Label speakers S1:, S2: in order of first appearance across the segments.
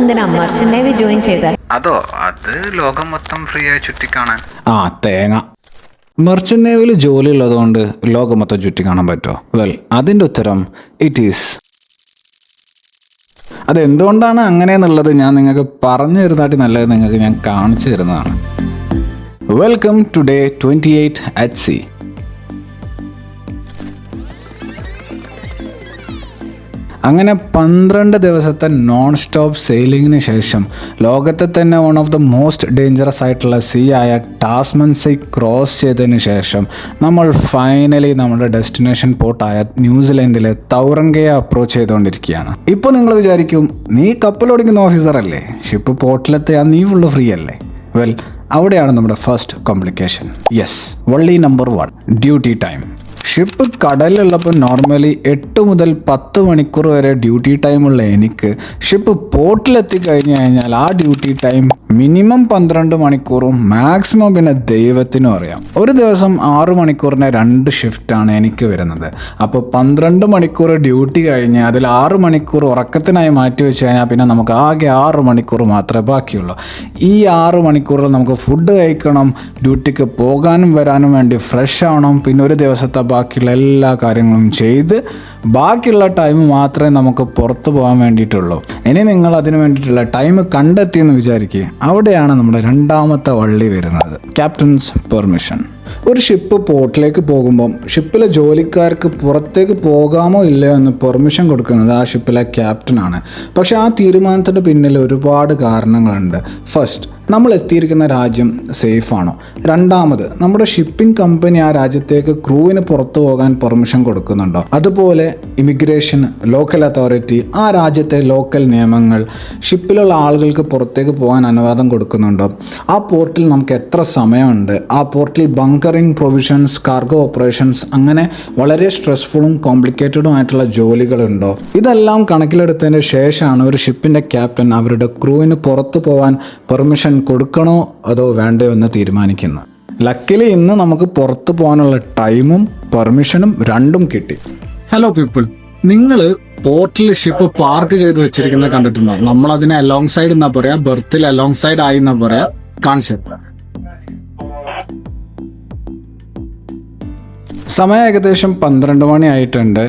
S1: എന്തിനാ ജോയിൻ ചെയ്ത?
S2: അതോ അത് ലോകം മൊത്തം ഫ്രീ ആയി ചുറ്റിക്കാണാൻ?
S3: ആ തേങ്ങ. മെർച്ചന്റ് നേവിൽ ജോലി ഉള്ളതുകൊണ്ട് ലോകം മൊത്തം ചുറ്റി കാണാൻ പറ്റുമോ? വെൽ അതിന്റെ ഉത്തരം ഇറ്റ് ഈസ് അതെന്തുകൊണ്ടാണ് അങ്ങനെയെന്നുള്ളത് ഞാൻ നിങ്ങൾക്ക് പറഞ്ഞു തരുന്നതായിട്ട് നല്ലത് നിങ്ങൾക്ക് ഞാൻ കാണിച്ചു തരുന്നതാണ്. Welcome to day twenty eight at sea അങ്ങനെ പന്ത്രണ്ട് ദിവസത്തെ നോൺ സ്റ്റോപ്പ് സെയിലിങ്ങിന് ശേഷം ലോകത്തെ തന്നെ one of the most dangerous ആയിട്ടുള്ള സീ ആയ ടാസ്മൻ സീ ക്രോസ് ചെയ്തതിന് ശേഷം നമ്മൾ ഫൈനലി നമ്മുടെ ഡെസ്റ്റിനേഷൻ പോർട്ടായ ന്യൂസിലൻഡിലെ തൗറങ്കയെ അപ്രോച്ച് ചെയ്തുകൊണ്ടിരിക്കുകയാണ്. ഇപ്പോൾ നിങ്ങൾ വിചാരിക്കും നീ ഓഫീസർ അല്ലേ? ഷിപ്പ് പോർട്ടിലെത്തിയാൽ നീ ഫുള്ള് ഫ്രീ അല്ലേ? വെൽ അവിടെയാണ് നമ്മുടെ ഫസ്റ്റ് കോംപ്ലിക്കേഷൻ യെസ് വള്ളി number one duty time ship കടലിലുള്ളപ്പോൾ normally എട്ട് മുതൽ പത്ത് മണിക്കൂർ വരെ ഡ്യൂട്ടി ടൈമുള്ള എനിക്ക്. ഷിപ്പ് പോർട്ടിലെത്തി കഴിഞ്ഞു കഴിഞ്ഞാൽ ആ ഡ്യൂട്ടി ടൈം മിനിമം പന്ത്രണ്ട് മണിക്കൂറും മാക്സിമം പിന്നെ ദൈവത്തിനും അറിയാം. ഒരു ദിവസം ആറു മണിക്കൂറിന് രണ്ട് ഷിഫ്റ്റാണ് എനിക്ക് വരുന്നത്. അപ്പോൾ പന്ത്രണ്ട് മണിക്കൂർ ഡ്യൂട്ടി കഴിഞ്ഞ് അതിൽ ആറ് മണിക്കൂർ ഉറക്കത്തിനായി മാറ്റി വെച്ച് കഴിഞ്ഞാൽ പിന്നെ നമുക്ക് ആകെ ആറ് മണിക്കൂർ മാത്രമേ ബാക്കിയുള്ളൂ. ഈ ആറ് മണിക്കൂറിൽ നമുക്ക് ഫുഡ് കഴിക്കണം ഡ്യൂട്ടിക്ക് പോകാനും വരാനും വേണ്ടി ഫ്രഷ് ആവണം പിന്നെ ഒരു ദിവസത്തെ ബാക്കിയുള്ള എല്ലാ കാര്യങ്ങളും ചെയ്ത് ബാക്കിയുള്ള ടൈം മാത്രമേ നമുക്ക് പുറത്ത് പോകാൻ വേണ്ടിയിട്ടുള്ളൂ. ഇനി നിങ്ങൾ അതിന് വേണ്ടിയിട്ടുള്ള ടൈം കണ്ടെത്തിയെന്ന് വിചാരിക്കുക അവിടെയാണ് നമ്മുടെ രണ്ടാമത്തെ വള്ളി വരുന്നത്. ക്യാപ്റ്റൻസ് പെർമിഷൻ ഒരു ഷിപ്പ് പോർട്ടിലേക്ക് പോകുമ്പം ഷിപ്പിലെ ജോലിക്കാർക്ക് പുറത്തേക്ക് പോകാമോ ഇല്ലയോ എന്ന് പെർമിഷൻ കൊടുക്കുന്നത് ആ ഷിപ്പിലെ ക്യാപ്റ്റനാണ് പക്ഷേ ആ തീരുമാനത്തിന്റെ പിന്നിൽ ഒരുപാട് കാരണങ്ങളുണ്ട്. ഫസ്റ്റ് നമ്മൾ എത്തിയിരിക്കുന്ന രാജ്യം സേഫാണോ? രണ്ടാമത് നമ്മുടെ ഷിപ്പിംഗ് കമ്പനി ആ രാജ്യത്തേക്ക് ക്രൂവിന് പുറത്തു പോകാൻ പെർമിഷൻ കൊടുക്കുന്നുണ്ടോ? അതുപോലെ ഇമിഗ്രേഷൻ ലോക്കൽ അതോറിറ്റി ആ രാജ്യത്തെ ലോക്കൽ നിയമങ്ങൾ ഷിപ്പിലുള്ള ആളുകൾക്ക് പുറത്തേക്ക് പോകാൻ അനുവാദം കൊടുക്കുന്നുണ്ടോ? ആ പോർട്ടിൽ നമുക്ക് എത്ര സമയമുണ്ട്? ആ പോർട്ടിൽ ബങ്കറിംഗ് പ്രൊവിഷൻസ് കാർഗോ ഓപ്പറേഷൻസ് അങ്ങനെ വളരെ സ്ട്രെസ്ഫുള്ളും കോംപ്ലിക്കേറ്റഡും ആയിട്ടുള്ള ജോലികളുണ്ടോ? ഇതെല്ലാം കണക്കിലെടുത്തതിന് ശേഷമാണ് ഒരു ഷിപ്പിന്റെ ക്യാപ്റ്റൻ അവരുടെ ക്രൂവിന് പുറത്തു പോകാൻ പെർമിഷൻ കൊടുക്കണോ അതോ വേണ്ടയോ എന്ന് തീരുമാനിക്കുന്നു. ലക്കിലി ഇന്ന് നമുക്ക് പുറത്തു പോകാനുള്ള ടൈമും പെർമിഷനും രണ്ടും കിട്ടി.
S4: ഹലോ പീപ്പിൾ നിങ്ങൾ പോർട്ടിൽ ഷിപ്പ് പാർക്ക് ചെയ്ത് വെച്ചിരിക്കുന്നത് കണ്ടിട്ടുണ്ടോ? നമ്മൾ അതിനെ അലോങ് സൈഡ് എന്നാ പറയാ ബെർത്തിൽ അലോങ് സൈഡ് ആയി എന്നാ പറയാ കാണിച്ചു
S3: സമയം ഏകദേശം പന്ത്രണ്ട് മണി ആയിട്ടുണ്ട്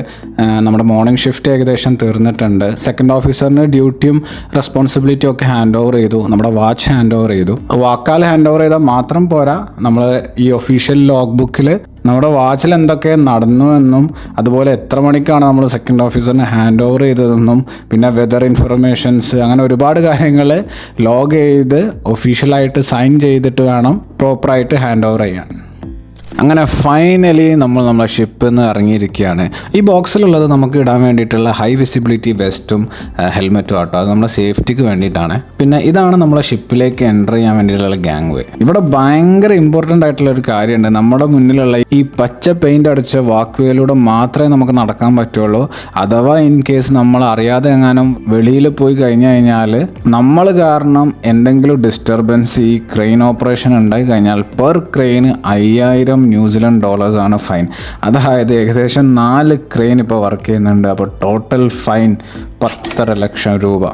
S3: നമ്മുടെ മോർണിംഗ് ഷിഫ്റ്റ് ഏകദേശം തീർന്നിട്ടുണ്ട്. സെക്കൻഡ് ഓഫീസറിന് ഡ്യൂട്ടിയും റെസ്പോൺസിബിലിറ്റിയും ഒക്കെ ഹാൻഡ് ഓവർ ചെയ്തു. നമ്മുടെ വാച്ച് ഹാൻഡ് ഓവർ ചെയ്തു. വാക്കാൽ ഹാൻഡ് ഓവർ ചെയ്താൽ മാത്രം പോരാ നമ്മൾ ഈ ഒഫീഷ്യൽ ലോഗ് ബുക്കിൽ നമ്മുടെ വാച്ചിൽ എന്തൊക്കെ നടന്നു എന്നും അതുപോലെ എത്ര മണിക്കാണ് നമ്മൾ സെക്കൻഡ് ഓഫീസറിന് ഹാൻഡ് ഓവർ ചെയ്തതെന്നും പിന്നെ വെതർ ഇൻഫർമേഷൻസ് അങ്ങനെ ഒരുപാട് കാര്യങ്ങൾ ലോഗ് ചെയ്ത് ഒഫീഷ്യലായിട്ട് സൈൻ ചെയ്തിട്ട് വേണം പ്രോപ്പറായിട്ട് ഹാൻഡ് ഓവർ ചെയ്യാൻ. അങ്ങനെ ഫൈനലി നമ്മൾ നമ്മളെ ഷിപ്പിൽ നിന്ന് ഇറങ്ങിയിരിക്കുകയാണ്. ഈ ബോക്സിലുള്ളത് നമുക്ക് ഇടാൻ വേണ്ടിയിട്ടുള്ള ഹൈ വിസിബിലിറ്റി വെസ്റ്റും ഹെൽമെറ്റും ആട്ടോ. അത് നമ്മുടെ സേഫ്റ്റിക്ക് വേണ്ടിയിട്ടാണ്. പിന്നെ ഇതാണ് നമ്മളെ ഷിപ്പിലേക്ക് എന്റർ ചെയ്യാൻ വേണ്ടിയിട്ടുള്ള ഗ്യാങ് വേ ഇവിടെ ഭയങ്കര ഇമ്പോർട്ടന്റ് ആയിട്ടുള്ള ഒരു കാര്യമുണ്ട്. നമ്മുടെ മുന്നിലുള്ള ഈ പച്ച പെയിന്റ് അടിച്ച വാക്ക് വേയിലൂടെ മാത്രമേ നമുക്ക് നടക്കാൻ പറ്റുള്ളൂ. അഥവാ ഇൻ കേസ് നമ്മൾ അറിയാതെ എങ്ങാനും വെളിയിൽ പോയി കഴിഞ്ഞു കഴിഞ്ഞാൽ നമ്മൾ കാരണം എന്തെങ്കിലും ഡിസ്റ്റർബൻസ് ഈ ക്രെയിൻ ഓപ്പറേഷൻ ഉണ്ടായി കഴിഞ്ഞാൽ പെർ ക്രെയിന് അയ്യായിരം ന്യൂസിലൻഡ് ഡോളേഴ്സ് ആണ് ഫൈൻ അതായത് ഏകദേശം നാല് ക്രെയിൻ ഇപ്പോൾ വർക്ക് ചെയ്യുന്നുണ്ട്. അപ്പോൾ ടോട്ടൽ ഫൈൻ പത്തര ലക്ഷം രൂപ.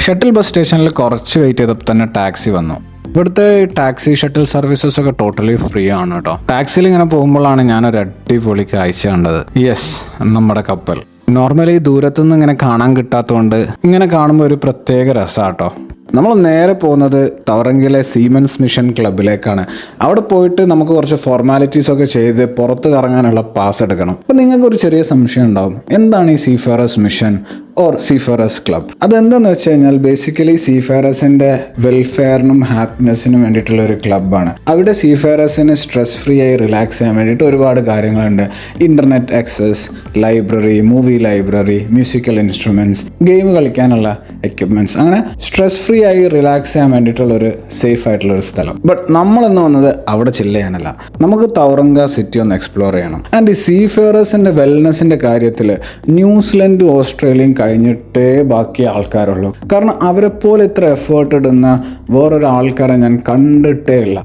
S3: ഷട്ടിൽ ബസ് സ്റ്റേഷനിൽ കുറച്ച് വെയിറ്റ് ചെയ്തപ്പോൾ തന്നെ ടാക്സി വന്നു. ഇവിടുത്തെ ടാക്സി ഷട്ടിൽ സർവീസസ് ഒക്കെ ടോട്ടലി ഫ്രീ ആണ് കേട്ടോ ടാക്സിയിൽ ഇങ്ങനെ പോകുമ്പോഴാണ് ഞാനൊരു അടിപൊളി കാഴ്ച കണ്ടത്. യെസ് നമ്മുടെ കപ്പൽ. നോർമലി ദൂരത്തുനിന്ന് ഇങ്ങനെ കാണാൻ കിട്ടാത്തതുകൊണ്ട് ഇങ്ങനെ കാണുമ്പോൾ ഒരു പ്രത്യേക രസമാട്ടോ നമ്മൾ നേരെ പോകുന്നത് തവറങ്കിലെ സീമൻസ് മിഷൻ ക്ലബിലേക്കാണ് അവിടെ പോയിട്ട് നമുക്ക് കുറച്ച് ഫോർമാലിറ്റീസ് ഒക്കെ ചെയ്ത് പുറത്ത് കറങ്ങാനുള്ള പാസ് എടുക്കണം. അപ്പോൾ നിങ്ങൾക്ക് ഒരു ചെറിയ സംശയം ഉണ്ടാവും. എന്താണ് ഈ seafarers mission or seafarers club അതെന്താന്ന് വെച്ച് കഴിഞ്ഞാൽ ബേസിക്കലി സീഫറസിന്റെ വെൽഫെയറിനും ഹാപ്പിനെസ്സിനും വേണ്ടിയിട്ടുള്ള ഒരു ക്ലബ്ബാണ് അവിടെ സീഫറസിന് സ്ട്രെസ് ഫ്രീ ആയി റിലാക്സ് ചെയ്യാൻ വേണ്ടിയിട്ട് ഒരുപാട് കാര്യങ്ങളുണ്ട്. Internet access library movie library musical instruments game കളിക്കാനുള്ള എക്യുപ്മെന്റ്സ് അങ്ങനെ സ്ട്രെസ് ഫ്രീ ആയി റിലാക്സ് ചെയ്യാൻ വേണ്ടിയിട്ടുള്ള ഒരു സേഫ് ആയിട്ടുള്ള ഒരു സ്ഥലം. ബട്ട് നമ്മളിന്ന് വന്നത് അവിടെ ചില്ല ചെയ്യാനല്ല. നമുക്ക് തൗറങ്ക സിറ്റി ഒന്ന് എക്സ്പ്ലോർ ചെയ്യണം. ആൻഡ് ഈ സീഫെയറേഴ്സിന്റെ വെൽനെസ്സിന്റെ കാര്യത്തിൽ ന്യൂസിലൻഡ് ഓസ്ട്രേലിയയും കഴിഞ്ഞിട്ടേ ബാക്കി ആൾക്കാരുള്ളൂ. കാരണം അവരെ പോലെ ഇത്ര എഫേർട്ട് ഇടുന്ന വേറൊരാൾക്കാരെ ഞാൻ കണ്ടിട്ടേ ഇല്ല.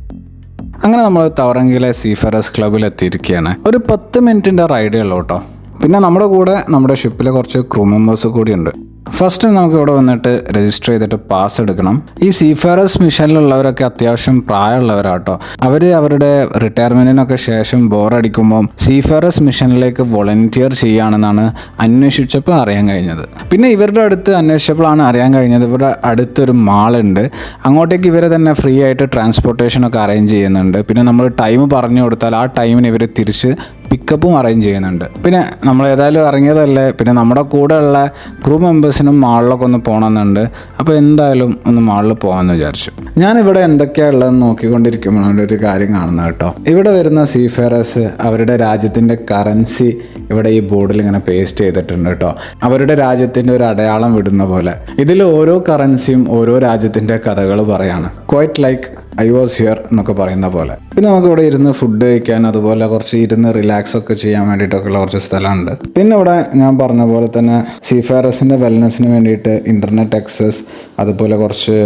S3: അങ്ങനെ നമ്മൾ തവറങ്കിലെ സീഫറസ് ക്ലബിൽ എത്തിയിരിക്കുകയാണ്. ഒരു പത്ത് മിനിറ്റിന്റെ റൈഡേ ഉള്ളൂ കേട്ടോ. പിന്നെ നമ്മുടെ കൂടെ നമ്മുടെ ഷിപ്പിലെ കുറച്ച് ക്രൂ മെമ്പേഴ്സ് കൂടിയുണ്ട് ഫസ്റ്റ് നമുക്ക് ഇവിടെ വന്നിട്ട് രജിസ്റ്റർ ചെയ്തിട്ട് പാസ് എടുക്കണം. ഈ സീഫെയറസ് മിഷനിലുള്ളവരൊക്കെ അത്യാവശ്യം പ്രായമുള്ളവരാട്ടോ. അവർ അവരുടെ റിട്ടയർമെന്റിനൊക്കെ ശേഷം ബോറടിക്കുമ്പോൾ സീഫെയറസ് മിഷനിലേക്ക് വോളണ്ടിയർ ചെയ്യുകയാണെന്നാണ് അന്വേഷിച്ചപ്പോൾ അറിയാൻ കഴിഞ്ഞത്. പിന്നെ ഇവരുടെ അടുത്ത് അന്വേഷിച്ചപ്പോഴാണ് അറിയാൻ കഴിഞ്ഞത് ഇവിടെ അടുത്തൊരു മാളുണ്ട്. അങ്ങോട്ടേക്ക് ഇവരെ തന്നെ ഫ്രീ ആയിട്ട് ട്രാൻസ്പോർട്ടേഷനൊക്കെ അറേഞ്ച് ചെയ്യുന്നുണ്ട്. പിന്നെ നമ്മൾ ടൈം പറഞ്ഞു കൊടുത്താൽ ആ ടൈമിന് ഇവർ തിരിച്ച് പിക്കപ്പും അറേഞ്ച് ചെയ്യുന്നുണ്ട്. പിന്നെ നമ്മൾ ഏതായാലും ഇറങ്ങിയതല്ലേ? പിന്നെ നമ്മുടെ കൂടെയുള്ള ക്രൂ മെമ്പേഴ്സിനും മാളിലൊക്കെ ഒന്ന് പോകണമെന്നുണ്ട് അപ്പോൾ എന്തായാലും ഒന്ന് മാളിൽ പോകാമെന്ന് വിചാരിച്ചു. ഞാനിവിടെ എന്തൊക്കെയാണ് ഉള്ളതെന്ന് നോക്കിക്കൊണ്ടിരിക്കുമ്പോഴാണ് ഒരു കാര്യം കാണുന്നത് കേട്ടോ. ഇവിടെ വരുന്ന സീഫെയറേഴ്സ് അവരുടെ രാജ്യത്തിന്റെ കറൻസി ഇവിടെ ഈ ബോർഡിൽ ഇങ്ങനെ പേസ്റ്റ് ചെയ്തിട്ടുണ്ട് കേട്ടോ. അവരുടെ രാജ്യത്തിന്റെ ഒരു അടയാളം വിടുന്ന പോലെ. ഇതിൽ ഓരോ കറൻസിയും ഓരോ രാജ്യത്തിന്റെ കഥകൾ പറയാണ്. Quite like I was here എന്നൊക്കെ പറയുന്ന പോലെ. പിന്നെ നമുക്ക് ഇവിടെ ഇരുന്ന് ഫുഡ് കഴിക്കാൻ അതുപോലെ കുറച്ച് ഇരുന്ന് റിലാക്സ് ഒക്കെ ചെയ്യാൻ വേണ്ടിയിട്ടൊക്കെ ഉള്ള കുറച്ച് സ്ഥലമുണ്ട്. പിന്നെ ഇവിടെ ഞാൻ പറഞ്ഞ പോലെ തന്നെ സീഫാരസിന്റെ വെൽനെസ്സിന് വേണ്ടിയിട്ട് ഇന്റർനെറ്റ് ആക്സസ് അതുപോലെ കുറച്ച്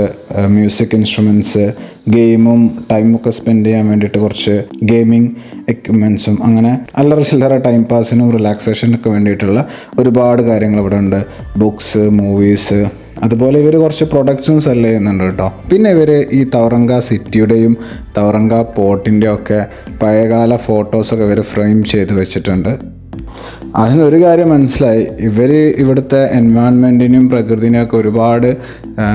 S3: മ്യൂസിക് ഇൻസ്ട്രുമെന്റ്സ് ഗെയിമും ടൈമൊക്കെ സ്പെൻഡ് ചെയ്യാൻ വേണ്ടിയിട്ട് കുറച്ച് ഗെയിമിംഗ് എക്യുപ്മെൻസും അങ്ങനെ അല്ലറ ചില്ലറ ടൈം പാസിനും റിലാക്സേഷനൊക്കെ വേണ്ടിയിട്ടുള്ള ഒരുപാട് കാര്യങ്ങൾ ഇവിടെ ഉണ്ട് ബുക്സ് മൂവീസ് അതുപോലെ ഇവർ കുറച്ച് പ്രൊഡക്ട്സും സെൽ ചെയ്യുന്നുണ്ട് കേട്ടോ. പിന്നെ ഇവർ ഈ തവറങ്ക സിറ്റിയുടെയും തവറങ്ക പോർട്ടിന്റെയും ഒക്കെ പഴയകാല ഫോട്ടോസൊക്കെ ഇവർ ഫ്രെയിം ചെയ്ത് വെച്ചിട്ടുണ്ട്. അതിനൊരു കാര്യം മനസ്സിലായി. ഇവർ ഇവിടുത്തെ എൻവയോൺമെന്റിനും പ്രകൃതിനെയൊക്കെ ഒരുപാട്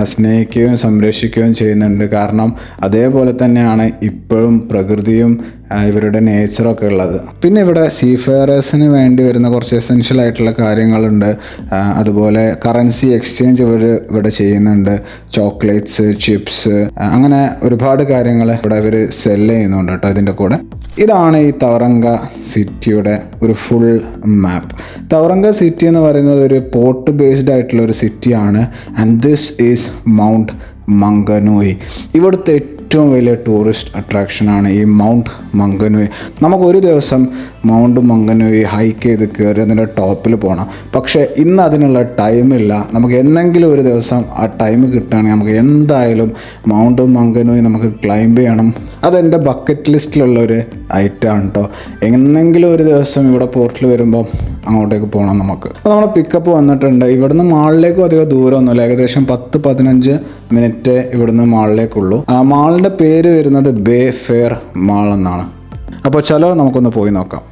S3: സ്നേഹിക്കുകയും സംരക്ഷിക്കുകയും ചെയ്യുന്നുണ്ട്. കാരണം അതേപോലെ തന്നെയാണ് ഇപ്പോഴും പ്രകൃതിയും ഇവരുടെ നേച്ചറൊക്കെ ഉള്ളത്. പിന്നെ ഇവിടെ സീഫെയറേഴ്സിന് വേണ്ടി വരുന്ന കുറച്ച് എസെൻഷ്യൽ ആയിട്ടുള്ള കാര്യങ്ങളുണ്ട്. അതുപോലെ കറൻസി എക്സ്ചേഞ്ച് ഇവർ ഇവിടെ ചെയ്യുന്നുണ്ട്. ചോക്ലേറ്റ്സ് ചിപ്സ് അങ്ങനെ ഒരുപാട് കാര്യങ്ങൾ ഇവിടെ ഇവർ സെൽ ചെയ്യുന്നുണ്ട് കേട്ടോ ഇതിന്റെ കൂടെ. ഇതാണ് ഈ തവറങ്ക സിറ്റിയുടെ ഒരു ഫുൾ മാപ്പ് തവറങ്ക സിറ്റി എന്ന് പറയുന്നത് ഒരു പോർട്ട് ബേസ്ഡ് ആയിട്ടുള്ള ഒരു സിറ്റിയാണ് and this is Mount Maunganui ഇവിടുത്തെ ഏറ്റവും വലിയ ടൂറിസ്റ്റ് അട്രാക്ഷനാണ് ഈ മൗണ്ട് മംഗനോയി നമുക്കൊരു ദിവസം മൗണ്ട് മംഗനോയി ഹൈക്ക് ചെയ്ത് കയറി അതിന്റെ ടോപ്പിൽ പോകണം പക്ഷേ ഇന്ന് അതിനുള്ള ടൈമില്ല. നമുക്ക് എന്തെങ്കിലും ഒരു ദിവസം ആ ടൈം കിട്ടുകയാണെങ്കിൽ നമുക്ക് എന്തായാലും മൗണ്ട് മംഗനോയി നമുക്ക് ക്ലൈംബ് ചെയ്യണം. അതെന്റെ ബക്കറ്റ് ലിസ്റ്റിലുള്ള ഒരു ഐറ്റമാണ് കേട്ടോ എന്നെങ്കിലും ഒരു ദിവസം ഇവിടെ പോർട്ടിൽ വരുമ്പോൾ അങ്ങോട്ടേക്ക് പോകണം നമുക്ക്. അപ്പോൾ നമ്മൾ പിക്കപ്പ് വന്നിട്ടുണ്ട്. ഇവിടുന്ന് മാളിലേക്കും അധികം ദൂരമൊന്നുമില്ല. ഏകദേശം പത്ത് പതിനഞ്ച് മിനിറ്റ് ഇവിടുന്ന് മാളിലേക്കുള്ളൂ. ആ മാളിന്റെ പേര് വരുന്നത് ബേ ഫെയർ മാൾ എന്നാണ്. അപ്പോൾ ചലോ നമുക്കൊന്ന് പോയി നോക്കാം.